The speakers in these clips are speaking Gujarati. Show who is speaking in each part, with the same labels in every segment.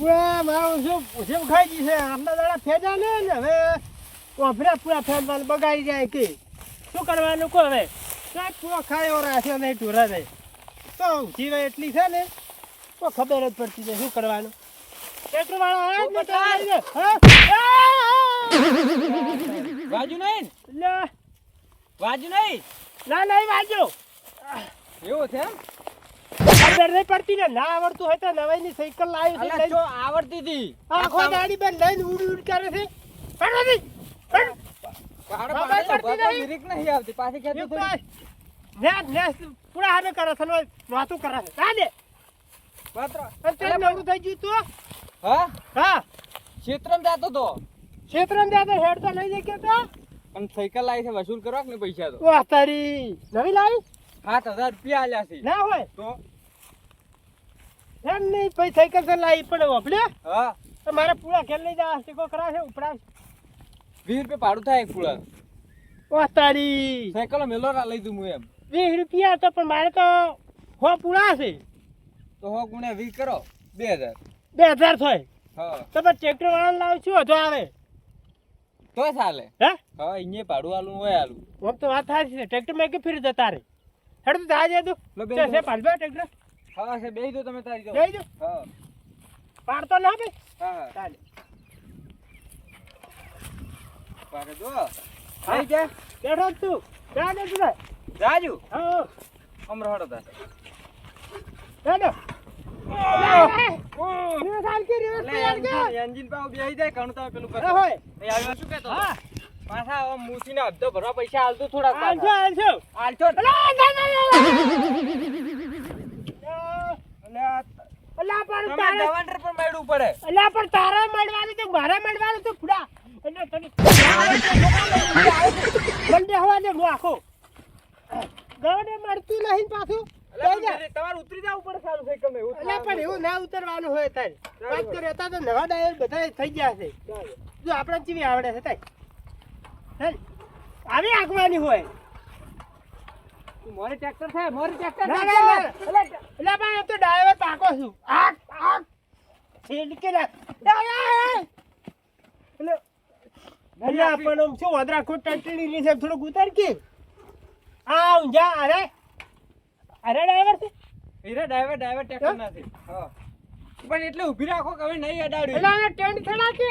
Speaker 1: મારું શું જેમ ખાઈ ગઈ છે? આટલા દાડા ફેજા ને ને હવે. ઓભરા પૂરા ફેરવાનું બગાડી જાય કે. શું કરવાનું કો હવે? કાંઈ પૂરો ખાયો રાખ્યો નહીં ટૂરા નહીં તો જીવે એટલી છે ને તો ખબર જ પડતી છે શું કરવાનું. ટ્રેક્ટર વાળો?
Speaker 2: વાજુ નહીં? વાજુ નહીં?
Speaker 1: ના નહીં વાંચો
Speaker 2: એવું છે એમ?
Speaker 1: ખબર નહીં પડતી ને ના આવડતું હોય તો નવાઈની સાયકલ લાવી છે
Speaker 2: જો આવડતી હતી
Speaker 1: આખો દાડી બેન લઈને ઉડ ઉડ કરે છે. પડો નહીં, પડ.
Speaker 2: પહાડો
Speaker 1: ખબર
Speaker 2: પહાડો
Speaker 1: પડતી
Speaker 2: ઊભા તો
Speaker 1: ને ને પૂરા કરે છે વાતું કરે છે. નવરું થઈ ગયું
Speaker 2: હા.
Speaker 1: હા?
Speaker 2: ક્ષેત્રમાં જાતો તો?
Speaker 1: ક્ષેત્રમાં લઈ જઈ
Speaker 2: પણ સાયકલ લાવી છે વસૂલ કરવા કે પૈસા તો?
Speaker 1: વાહ તારી નવી લાવી?
Speaker 2: સાત હજાર રૂપિયા આલ્યા છે.
Speaker 1: ના હોય.
Speaker 2: તો?
Speaker 1: એમ નહીં પછી સાયકલ તો લાવી પડે વાપડે
Speaker 2: હા.
Speaker 1: તો મારે પૂળા ખેલ લઈ જવા સ્ટીકો કરા છે ઉપરા
Speaker 2: વીસ રૂપિયા ભાડું થાય એક ફૂલા
Speaker 1: વાહ તારી
Speaker 2: સાયકલ મેલો લઈ દઉં હું એમ.
Speaker 1: વીસ રૂપિયા તો પણ મારે તો હો પૂળા છે.
Speaker 2: તો હો ગુણ્યા વીસ કરો બે હજાર.
Speaker 1: બે હજાર થાય.
Speaker 2: હા.
Speaker 1: તમે ટ્રેક્ટર વાળા લાવ છું હજુ આવે.
Speaker 2: તો ચાલે.
Speaker 1: હે?
Speaker 2: હા અહીંયા ભાડું આલું હોય આલું.
Speaker 1: આમ તો વાત થાય છે ટ્રેક્ટર મેં કે ફિર જતા રે? હેડ તો થાય જાય તું. છે છે ટ્રેક્ટર
Speaker 2: હા છે બેહી દો તમે તારી
Speaker 1: જઈ
Speaker 2: બેહી
Speaker 1: દો
Speaker 2: હા.
Speaker 1: પાડતો ના બે
Speaker 2: હા.
Speaker 1: ચાલે.
Speaker 2: પાડે દો આવી જા
Speaker 1: બેઠો તું જા દે તું
Speaker 2: જાજુ.
Speaker 1: હા
Speaker 2: અમરો હડો તા
Speaker 1: બેઠો
Speaker 2: એન્જિન પાવ બેસી જાય ઘણું તમે પેલું કરો
Speaker 1: હોય.
Speaker 2: આવ્યો શું કહેતો?
Speaker 1: હા.
Speaker 2: પાછા મૂસીને હપ્તો ભરવા પૈસા આલતો થોડા
Speaker 1: ના ના ના.
Speaker 2: અલ્યા
Speaker 1: પણ તારે
Speaker 2: દવાંડર પર મેળવું પડે.
Speaker 1: અલા પણ તારા મળવાનું તો મારા મળવાનું તો ફુડા. એટલે તને હવા દે આખો. ગવડે મળતું નહીં પાછું.
Speaker 2: અલ્યા તમારે ઉતરી જવું પડે સારું થઈ ગમે એવું
Speaker 1: પણ એવું ના ઉતરવાનું હોય તારે. વાત તો રહેતા તો નવા ડાયર બધા થઈ ગયા છે. જો આપણે ચીવી આવડે છે તારે. હેલ. આવી આગવાની હોય.
Speaker 2: મોરે ટ્રેક્ટર છે મોરે ટ્રેક્ટર
Speaker 1: ના, ના, ના. એટલે પણ એમ તો ડ્રાઈવર પાકો છું. આક આક છેડકે ના. એટલે એટલે આપણને શું વદરા ખોટ ટટડી ની સાહેબ થોડુંક ઉતાર કે. આ ઊંઝા અરે. અરે ડ્રાઈવર છે.
Speaker 2: હીરા ડ્રાઈવર ડ્રાઈવર ટ્રેક્ટર નથી હા. પણ એટલે ઊભી રાખો કે હવે નહીં અડાડ્યું.
Speaker 1: એટલે આને ટેન્ટ ખેડા કે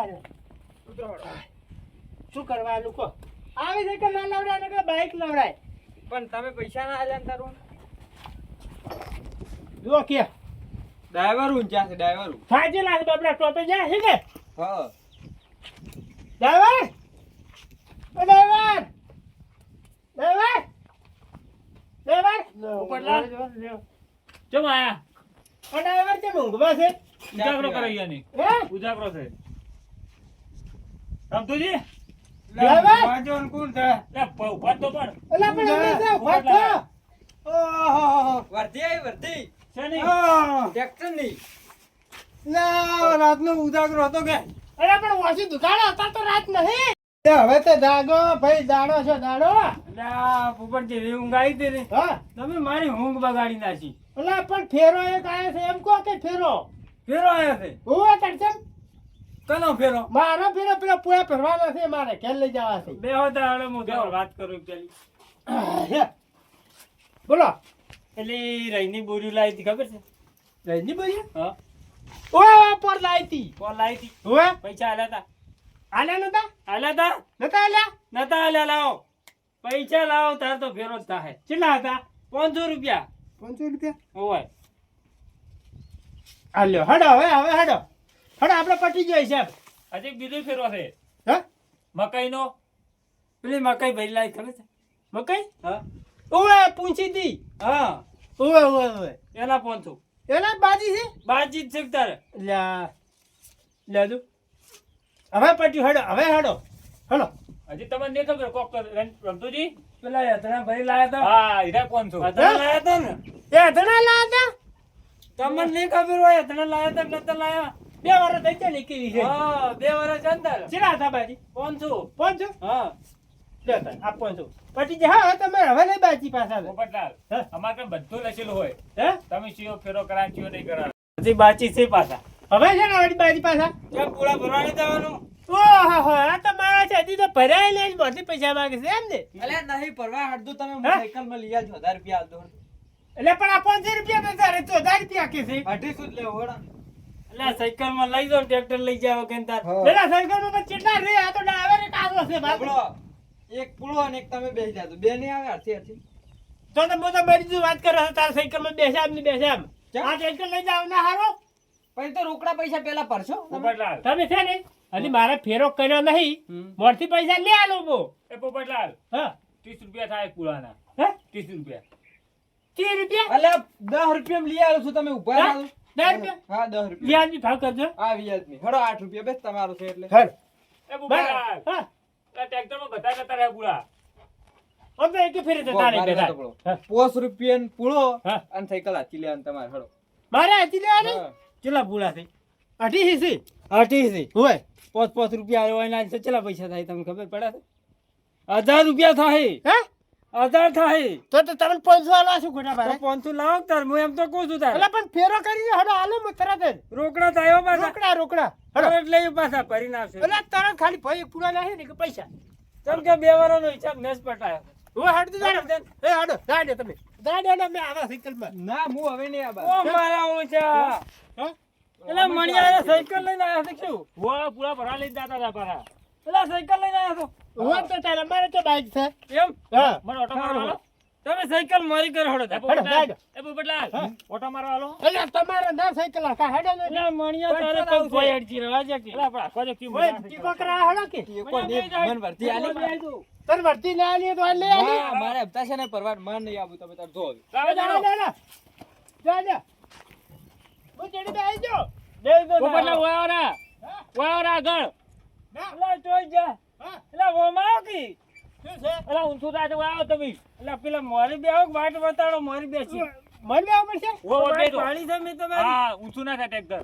Speaker 1: અરે. શું કરવાનું કહો? આવી છે કે ના લવડાય કે બાઈક લવડાય
Speaker 2: પણ તમે પૈસા ના આલ્યા તારું?
Speaker 1: જો કે.
Speaker 2: ડ્રાઈવર ઊંચા છે? ડ્રાઈવર
Speaker 1: સાચી લાગે બાપડા ટોપે જાય છે ને
Speaker 2: હા.
Speaker 1: ડ્રાઈવર ઓ ડ્રાઈવર ડ્રાઈવર ડ્રાઈવર
Speaker 3: ઉપરલા. જો માયા.
Speaker 1: ઓ ડ્રાઈવર કેમ ઊંઘમાં છે?
Speaker 3: ઉજાગરો કરાઈ ની
Speaker 1: હે?
Speaker 3: ઉજાગરો છે. રમતુજી?
Speaker 1: રાતનો ઉદાગરો હતો કે? અરે પણ વાસી દુકાળ હતા તો રાત નહીં. હવે તો જાગો ભાઈ દાડો છો દાડો.
Speaker 3: પોપટજી એવી ઊંઘ આવી હતી ને તમે મારી ઊંઘ બગાડી નાખી.
Speaker 1: ઓલા પણ ફેરો એક આયો છે એમ કહો કે ફેરો?
Speaker 3: ફેરો આવ્યો છે.
Speaker 1: હું તડચમ
Speaker 3: કનો ફેરો?
Speaker 1: મારો ફેરો પેલો પૂરા ભરવાનો છે મારે ઘેર લઈ જવા છે.
Speaker 3: બે હતા હવે હું તમારે વાત કરું પેલી.
Speaker 1: હે. બોલો.
Speaker 3: પેલી રહીની બોરી લાવી હતી ખબર છે?
Speaker 1: રહીની બોરી
Speaker 3: હા.
Speaker 1: ઓય પર લાઈ હતી.
Speaker 3: પર લાવી હતી.
Speaker 1: ઓય.
Speaker 3: પૈસા આલ્યા હતા
Speaker 1: આલ્યા નતા?
Speaker 3: આલ્યા હતા
Speaker 1: નતા આલ્યા?
Speaker 3: નતા આલ્યા લાવો. પૈસા લાવો તાર તો ફેરો જ થાય
Speaker 1: કેટલા હતા?
Speaker 3: પાંચસો રૂપિયા.
Speaker 1: પાંચસો રૂપિયા?
Speaker 3: હોય.
Speaker 1: આલ્યો હડો હવે હવે હડો. હડો આપણે પટી જાય સાહેબ.
Speaker 3: હજી બીજો ફેરવા છે.
Speaker 1: હે?
Speaker 3: મકાઈનો? પેલી મકાઈ ભરી લાવી ખબર છે?
Speaker 1: મકાઈ?
Speaker 3: હા.
Speaker 1: ઓવે પૂંછી દી.
Speaker 3: હા.
Speaker 1: ઓવે ઓવે ઓવે.
Speaker 3: એના પોંચું
Speaker 1: એના બાજી છે?
Speaker 3: બાજી છે તારે?
Speaker 1: લ્યા લ્યા દુ. હવે પટ્યું હડો હવે હડો. હડો
Speaker 3: હજી તમને નહીં ખબર કોક રમ- રમતુજી?
Speaker 2: પેલા યતના ભરી લાયા હતા.
Speaker 3: હા હીરા છો
Speaker 2: અધણા લાયા હતા ને?
Speaker 1: એ લાયા હતા?
Speaker 2: તમને નહીં ખબર હોય યતના લાયા હતા નતા લાયા?
Speaker 1: બે વર્ષ થઈ છે નીકળી છે.
Speaker 2: હા બે વર્ષ અંદર
Speaker 1: ચેલા હતા બાજી?
Speaker 2: પાંચસો
Speaker 1: પાંચસો
Speaker 2: હા.
Speaker 1: લ્યો તાર, આ પાંચસો પટી જાય હા તમે હવે નહીં બાજી પાછા
Speaker 3: પોપટલાલ અમારે ત્યાં બધું લખેલું હોય?
Speaker 1: હે?
Speaker 3: તમે સીઓ ફેરો કરા સીઓ નહીં કરા હજી બાચી છે પાછા.
Speaker 1: હવે છે ને વળી બાજી પાછા?
Speaker 3: કેમ પૂરા ભરવા નહીં જવાનું?
Speaker 1: ઓહો આ તો મારા છે. હજી તો ભરાય નહીં બધી પૈસા માંગે છે એમ ને?
Speaker 3: અલ્યા નહીં ભરવા હાડતું તમે
Speaker 1: હે?
Speaker 3: સાયકલમાં લઈ આવજો હજાર રૂપિયા આલજો
Speaker 1: એટલે પણ આ પાંચસો રૂપિયા તો હજાર રૂપિયા કે છે?
Speaker 3: અઢીસો જ લેવો
Speaker 4: એટલે સાયકલમાં લઈ જાઓ ટ્રેક્ટર લઈ જાવ કે તાર
Speaker 1: પેલા સાયકલમાં તો કેટલા રે આ તો ડ્રાઈવર એક આવો છે
Speaker 3: આપણો એક પુળો અને એક તમે બેસી જાજો. બે નહીં આવે હરથી હરથી
Speaker 1: તો તો મોટા બરી વાત કરો છો તારા સાયકલમાં બેસે આમ ને એમ
Speaker 3: કેમ?
Speaker 1: આ ટ્રેક્ટર લઈ જાવ ના હારો.
Speaker 3: પછી તો રોકડા પૈસા પેલા ભરશો. તમે?
Speaker 1: તમે છે ને હજી મારે ફેરો કર્યો નહીં. મોરથી પૈસા લે આલો બો.
Speaker 4: એ પોપટલાલ
Speaker 1: હા.
Speaker 4: ત્રીસ રૂપિયા થાય પુરાના
Speaker 1: હે?
Speaker 4: ત્રીસ રૂપિયા.
Speaker 1: ત્રીસ રૂપિયા?
Speaker 3: એટલે દસ રૂપિયા લઈ આવ્યો છું તમે ઊભા
Speaker 1: હા? દસ રૂપિયા?
Speaker 3: હા દસ રૂપિયા.
Speaker 1: ભાવ કરજો.
Speaker 3: વ્યાજની હેડો આઠ રૂપિયા બેસ તમારો છે એટલે.
Speaker 1: હર
Speaker 4: એ પોપટલાલ
Speaker 1: હા.
Speaker 4: ટ્રેક્ટર બધા જતા રહ્યા
Speaker 1: એક ફેરી જતા.
Speaker 3: પોસ રૂપિયા પૂળો. અને સાયકલ હાથી લેવાનું તમારે હેડો.
Speaker 1: મારે હજી લેવાની. કેટલા પૂળા થઈ અઢી હિસી
Speaker 3: અઢીસી
Speaker 1: હોય
Speaker 3: પાંચ પાંચ રૂપિયા આવ્યો એના કેટલા પૈસા થાય તમને ખબર પડે હજાર રૂપિયા થાય.
Speaker 1: હે?
Speaker 3: હજાર થાય.
Speaker 1: તો તો તમે પાંચસો આલો શું ખોટા ભાઈ?
Speaker 3: પાંચસો લાવો તાર હું એમ તો કહું છું
Speaker 1: એટલે પણ ફેરો કરી હડો આલો હું તરત જ.
Speaker 3: રોકડા થાય પાછા.
Speaker 1: રોકડા રોકડા હડો.
Speaker 3: એટલે એ પાછા ભરી નાખશે.
Speaker 1: એટલે તરત ખાલી ભાઈ પૂરા નહીં ને કે પૈસા?
Speaker 3: તમ કે બે વારનો હિસાબ મેસ પટાયો.
Speaker 1: હું હડ જાડો એ હડો જાડે તમે. જાડે ને મેં આવા સાયકલમાં.
Speaker 3: ના હું હવે નહીં આવા.
Speaker 1: ઓ
Speaker 3: મારા
Speaker 1: હું?
Speaker 3: છે એટલે મણિયા સાયકલ લઈને આવ્યા છે શું?
Speaker 4: પૂરા ભરા લઈ દાતા હતા પારા
Speaker 3: એટલે સાયકલ લઈને આવ્યા
Speaker 1: હું તો તારે મારે તો બાઈક છે.
Speaker 3: એમ?
Speaker 1: હા.
Speaker 4: મને ઓટો મારો હાલો.
Speaker 3: તમે સાયકલ મારી કર હડો
Speaker 4: એ. પોપટલાલ. ઓટો મારો હાલો.
Speaker 1: એટલે તમારે ના સાયકલ કા હેડે ને.
Speaker 3: ના મણિયા તારે
Speaker 1: લાવશે.
Speaker 3: કોઈ અડજી રવા છે કે.
Speaker 4: આપડા કોજે કી જે
Speaker 1: ઓય ટીકો કરા હડો કે.
Speaker 3: નહીં, મન ભરતી આલી
Speaker 1: તન વર્તી ના આલી તો લે આલી.
Speaker 3: મારે હપ્તા છે ને પરવાર માન નહીં આવું તમે તાર જો.
Speaker 4: લાવો
Speaker 1: જા
Speaker 4: જાઓ.
Speaker 1: જા જા જા જા. હું ચડી બે આઈ જો
Speaker 3: દે દો
Speaker 4: પોપટલાલ
Speaker 3: ના.
Speaker 4: ઓય ઓરા ઓય ઓરા આગળ.
Speaker 1: ના
Speaker 3: એટલે જોઈ જા. એટલે વોમાં કી?
Speaker 1: શું છે?
Speaker 4: એટલે ઊંચું થાય આવો તમે.
Speaker 3: એટલે પેલા મોરી બે આવો વાટ બતાડો મોરી
Speaker 1: બે પડશે?
Speaker 4: બે
Speaker 3: પાણી છે મેં તમારી.
Speaker 4: હા ઊંચું ના થાય ટ્રેક્ટર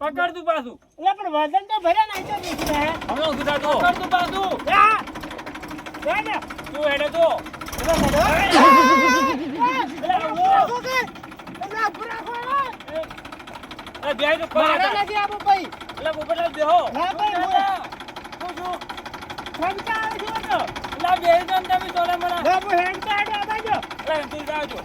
Speaker 3: પકડ તું પાછું.
Speaker 1: એટલે પણ વજન તો ભર્યા ના તો બેસી રહે
Speaker 4: હમણાં ઊંચું થાય તો.
Speaker 3: પકડ તું પાછું
Speaker 4: તું. હેડે. તો એ બેહી તો કોઈ હતા. એટલે પોપટલાલ બેહો
Speaker 3: એટલે બેહી જાઓ ને તમે જોડે મને
Speaker 4: એટલે તું જાવ છો.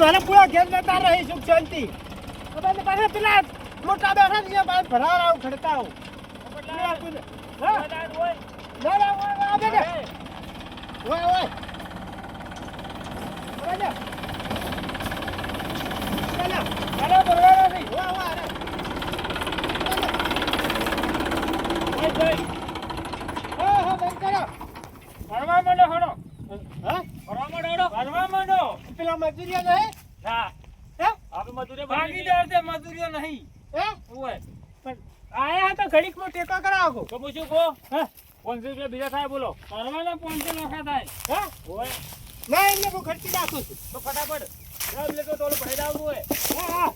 Speaker 1: મારા પૂરા ઘેર જતા રહી સુખ શાંતિ. તમે પાછા પેલા મોટા બેઠા છે બહાર ભરાવા આવું આવું. ના ના ઓય ઓય ઓય ઓય જા ચાલો ચાલો બરોબર નથી ઓય ઓય અરે ઓય ભાઈ હા હા બંધ કરો
Speaker 4: ફરવા માંડો હળો
Speaker 1: હા
Speaker 4: ફરવા માંડો હળો
Speaker 3: ફરવા માંડો
Speaker 1: પેલા મજૂરિયા નહીં
Speaker 4: હા
Speaker 1: હે
Speaker 4: આપણે મજૂરી
Speaker 3: ભાગીદાર છે મજૂરીઓ નહીં
Speaker 1: હે
Speaker 3: ઓય
Speaker 1: પણ આયા તો ઘડીકમાં ટેકો કરાવો
Speaker 4: તો પૂછ્યું કહો
Speaker 1: હા
Speaker 4: પાંચસો રૂપિયા બીજા થાય બોલો.
Speaker 3: ફરવાના પાંચસો નોખા થાય.
Speaker 1: હા?
Speaker 4: હોય.
Speaker 1: ના એટલે હું ખર્ચી નાખું છું.
Speaker 4: તો ફટાફટ. રામ લેતો તો ભાઈ આવવું હોય.
Speaker 1: હા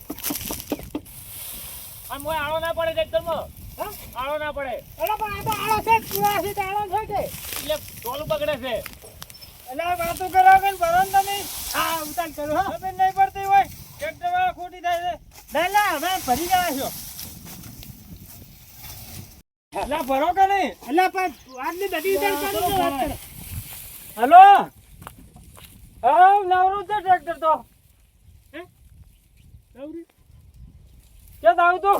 Speaker 4: આમ હોય આળો ના પડે ટ્રેક્ટરમાં.
Speaker 1: હા?
Speaker 4: આળો ના પડે.
Speaker 1: અરે પણ આ તો આળો છે પૂરા છે આળો છે
Speaker 4: એટલે ટોલું બગડે છે.
Speaker 3: એટલે વાતો કરો કે ભરો તમે
Speaker 1: હા ઉતાર કરો હા?
Speaker 3: ખબર નહીં પડતી હોય ટ્રેક્ટર ખોટી થાય છે.
Speaker 1: ના ના હવે ભરી ગયા છો
Speaker 3: એટલે ભરો કે નહીં?
Speaker 1: અલા પણ આજની બધી ઉતાર કરો તો વાત કરો.
Speaker 3: હેલો? હા નવરું છે ટ્રેક્ટર તો.
Speaker 1: નવરી.
Speaker 3: ક્યાં આવું તું?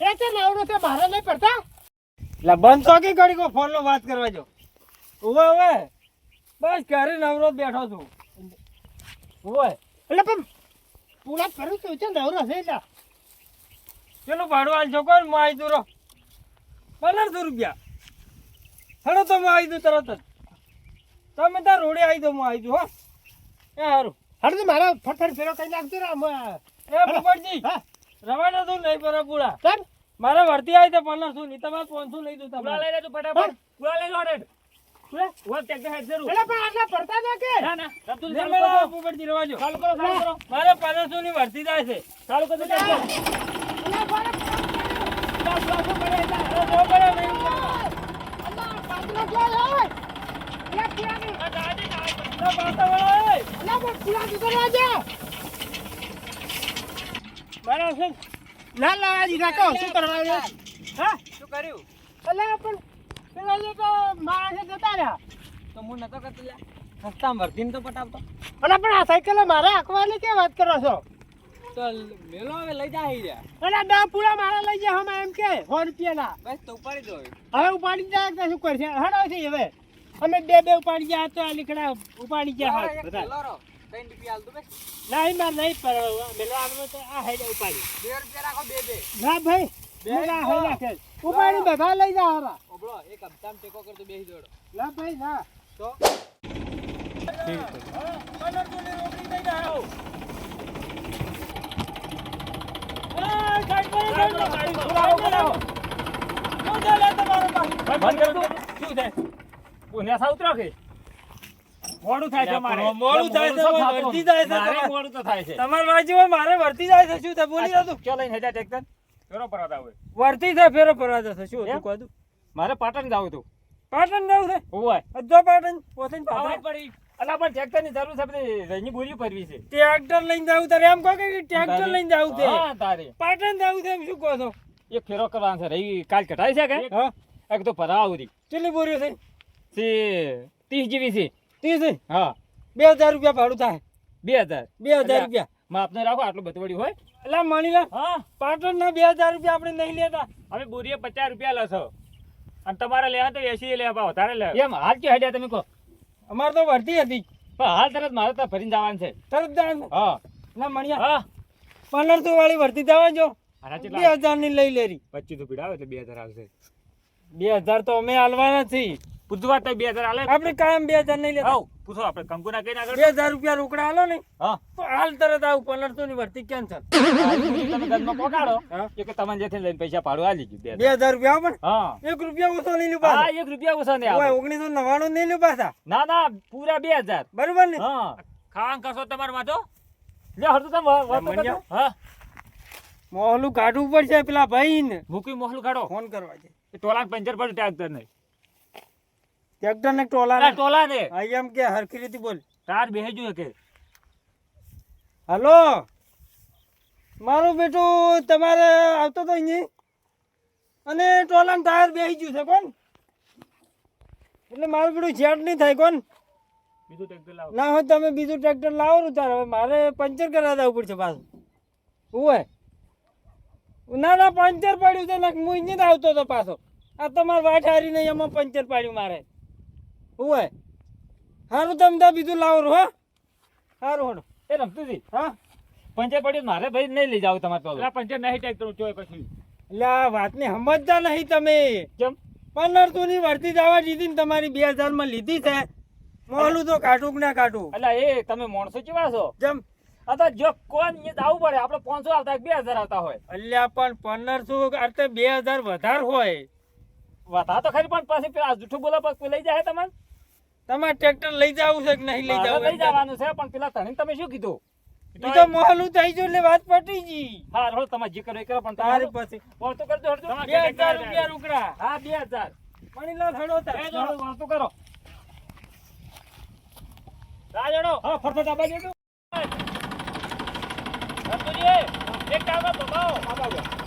Speaker 1: એ તો નવરો છે નહીં પડતા.
Speaker 3: એટલે બંધ તો કે ઘડીકો ફોન નો વાત કરવા જો. ઉવે ઉવે. બસ ઘરે નવરો બેઠો છું. ઉવે.
Speaker 1: એટલે પણ પૂરા કરું છું છે નવરો છે એટલે
Speaker 3: પેલું ભાડું હાલ છો કોણ? માહિતી આવી દઉં રો પંદરસો રૂપિયા. હડો તો હું આવી દઉં તરત જ. તમે તાર રોડે આવી દો હું આવી દઉં હો. એ સારું
Speaker 1: હારું તો મારા ફટફટ ફેરો કઈ નાખજો ને.
Speaker 3: એ ભગવાનજી
Speaker 1: હા.
Speaker 3: રવાના તું નહીં પર પૂરા
Speaker 1: ચાલ
Speaker 3: મારે વર્તી આવી તો પંદરસો નહીં તમારે પાંચસો લઈ દઉં તમે
Speaker 4: લઈ લેજો ફટાફટ. પૂરા લઈ લો રેડ હેડ કરો. કરો કરો.
Speaker 3: મારે પાંચસો ની વર્તી થાય છે.
Speaker 4: ચાલુ કરો.
Speaker 3: ના
Speaker 1: કરવા લાવા દીધા કહો શું કરવાનું હા
Speaker 3: શું કર્યું
Speaker 1: અલા પણ તો માણસે જતા રહ્યા
Speaker 3: તો હું નતો કરતો. રસ્તામાં વર્ધીને તો પટાવતો
Speaker 1: અલા, પણ આ સાયકલ મારે આંકવાની કે વાત કરો છો
Speaker 3: તો મેલો હવે લઈ જાય રહ્યા
Speaker 1: અલા દા પૂરા મારા લઈ જાય હમણાં એમ કે સો રૂપિયાના.
Speaker 3: બસ તો ઉપાડી દો હવે.
Speaker 1: ઉપાડી જાય તો શું કરશે? હડો છે હવે. અમે બે બે ઉપાડી ગયા તો આ લીકડા ઉપાડી ગયા
Speaker 3: હા,
Speaker 1: બધા.
Speaker 3: રૂપિયા.
Speaker 1: નહીં માર નહીં પર મેલો આગળ તો આ હેડે ઉપાડી.
Speaker 3: બે રૂપિયા રાખો બે બે.
Speaker 1: ના ભાઈ
Speaker 3: બે
Speaker 1: મેં આ
Speaker 3: તો.
Speaker 1: ઉપાડી બધા લઈ જા હરા
Speaker 3: ઓબળો એક હપ્તામાં ટેકો કરતો બેસી દોડો
Speaker 1: ના ભાઈ ના.
Speaker 3: તો રોકડી દઈ જાઓ. એ, સાઈડ પર, સાઈડ પર, સાઈડ પર. બોલાવો, બોલાવો. શું ચાલે તમારે પાસે?
Speaker 4: બંધ કર તું. શું છે પુણ્યા સાવ ઉતરો કે મોડું થાય છે
Speaker 3: લ્યા,
Speaker 4: મારે
Speaker 3: પણ મોડું થાય છે,
Speaker 4: મોડું
Speaker 3: હવે
Speaker 4: થતું.
Speaker 3: વર્તી જાય છે
Speaker 4: મારે
Speaker 3: તમારે.
Speaker 4: મોડું તો થાય છે
Speaker 3: તમારે વાંચી હોય મારે. વર્તી જાય છે શું બોલી દો તું.
Speaker 4: ચો ટેક્ટર? ફેરો પરાતા હોય.
Speaker 3: વર્તી થાય ફેરો ફરવા જશે શું હતું? કહું
Speaker 4: મારે પાટણ જાવું હતું.
Speaker 3: પાટણ જવું છે? પાટણ પોતે પાટણ
Speaker 4: પડી. અલા પણ ટ્રેક્ટરની જરૂર છે બધી. રહીની બોરી ભરવી છે.
Speaker 3: ટ્રેક્ટર લઈને જાવ તારે? એમ કહો કે ટ્રેક્ટર લઈને જાવ છે.
Speaker 4: હા તારે.
Speaker 3: પાટણ જાવ છે એમ શું કહો છો?
Speaker 4: એક ફેરો કરવાનો છે. રહી કાલ કટાઈ છે કે?
Speaker 3: હા.
Speaker 4: એક તો ભરા આવરી
Speaker 3: કેટલી બોરીઓ છે?
Speaker 4: છે ત્રીસ જીવી છે.
Speaker 3: ત્રીસ
Speaker 4: હા.
Speaker 3: બે હજાર રૂપિયા ભાડું થાય.
Speaker 4: બે હજાર.
Speaker 3: બે હજાર રૂપિયા.
Speaker 4: માપને રાખો આટલું બધું હોય.
Speaker 3: એટલે મણીલા
Speaker 4: હા.
Speaker 3: પાટણ ના બે હજાર રૂપિયા આપણે નહીં લેતા.
Speaker 4: અમે બોરીએ પચાસ રૂપિયા લેશો. અને તમારે લેવા તો એસી લેવા વધારે લે એમ હાલ કે હડ્યા તમે કહો.
Speaker 3: અમારે તો વર્તી હતી.
Speaker 4: પણ હાલ તરત મારે તો ફરીને જવાનું છે.
Speaker 3: તરત જવાનું?
Speaker 4: હા.
Speaker 3: ના મણિયા.
Speaker 4: હા.
Speaker 3: પંદરસો વાળી વર્તી જવા જો. બે હજારની લઈ લેરી.
Speaker 4: પચીસ તો પીડાવે એટલે બે હજાર આવશે.
Speaker 3: બે હજાર તો અમે હાલવાના છીએ.
Speaker 4: બુધવાર તો બે હજાર હાલે
Speaker 3: આપણે કાયમ બે હજાર નહીં લેતા.
Speaker 4: આવ પૂછો આપણે કંકુના કઈ આગળ.
Speaker 3: બે હજાર રૂપિયા રોકડા હાલો ને. હાલ તરત આવું પંદરસો ની ભરતી કેન્સલ.
Speaker 4: તમે ઘરમાં પહોંચાડો કે તમને જેથી લઈને પૈસા પાડો આલી ગયું બે
Speaker 3: હજાર. રૂપિયા
Speaker 4: હા
Speaker 3: પણ. એક રૂપિયા ઓછો નહીં લેવા
Speaker 4: હા એક રૂપિયા ઓછો નહીં આવે
Speaker 3: ઓગણીસો નવ્વાણું નહીં લેવા પાછા.
Speaker 4: ના ના પૂરા બે હજાર.
Speaker 3: બરોબર ને?
Speaker 4: હા. ખાવાનું કરશો તમારે માં લે હરતું તમે વાતો હા.
Speaker 3: મોહલું કાઢવું પડશે પેલા ભાઈ ને
Speaker 4: મૂકી મોહલું કાઢો.
Speaker 3: ફોન કરવા છે
Speaker 4: ટોલા ટોલાક પંચર પડ્યું ત્યાં ને
Speaker 3: ટ્રેક્ટર ને ટોલા
Speaker 4: ના, ટોલા ને.
Speaker 3: આઈ એમ કે હરખી રીતે બોલ.
Speaker 4: તાર બેહજો કે
Speaker 3: હલો? મારું બેટું તમારે આવતો તો અહીં? અને ટોલાનું ટાયર બેસી ગયું છે કોણ? એટલે મારું બેટું જેટ નહીં થાય કોણ?
Speaker 4: બીજું ટ્રેક્ટર લાવો.
Speaker 3: ના હોય તમે બીજું ટ્રેક્ટર લાવો ને તારે. હવે મારે પંચર કરાવી દેવું પડશે પાછું. ઓય ના ના પંચર પડ્યું છે ને હું જ આવતો હતો પાછો. આ તમારે વાટ હારી નહીં એમાં પંચર પાડ્યું મારે. ઓય હારું તમે બીજું લાવો હો. સારું હોડો.
Speaker 4: એ રમતુજી
Speaker 3: હા.
Speaker 4: પંચે પડ્યું મારે ભાઈ નહીં લઈ જાવ તમારે તો પંચે નહીં ટ્રેક્ટર ચોય પછી.
Speaker 3: એટલે આ વાતને સમજતા નહીં તમે.
Speaker 4: કેમ?
Speaker 3: પંદરસો ની વર્તી જવા દીધી ને તમારી બે હજારમાં લીધી છે. મોલું તો કાઢું કે ના કાઢું?
Speaker 4: એટલે એ તમે માણસો કેવા છો?
Speaker 3: જેમ
Speaker 4: અથવા જો કોણ ને આવવું પડે આપણે પાંચસો આવતા બે હજાર આવતા હોય?
Speaker 3: અલ્યા પણ પંદરસો અર્થે બે હજાર વધારે હોય.
Speaker 4: વધારે તો ખરી પણ પાછી પેલા જૂઠું બોલા પછી લઈ જાય તમારે
Speaker 3: તમારે ટ્રેક્ટર લઈ જવું છે કે નહીં લઈ
Speaker 4: જવું લઈ જવાનું છે પણ પેલા તને તમે શું કીધું?
Speaker 3: તો મોહલું થઈ ગયું એટલે વાત પટી ગઈ.
Speaker 4: હા રોડ તમારે જે કરો એ કરો પણ
Speaker 3: તારી પછી.
Speaker 4: વાતો કરજો હરજો.
Speaker 3: બે હજાર રૂપિયા રોકડા.
Speaker 4: હા બે હજાર.
Speaker 3: મણીલાલ હળો
Speaker 4: એ વાતો કરો. રાજડો. હા એક કામ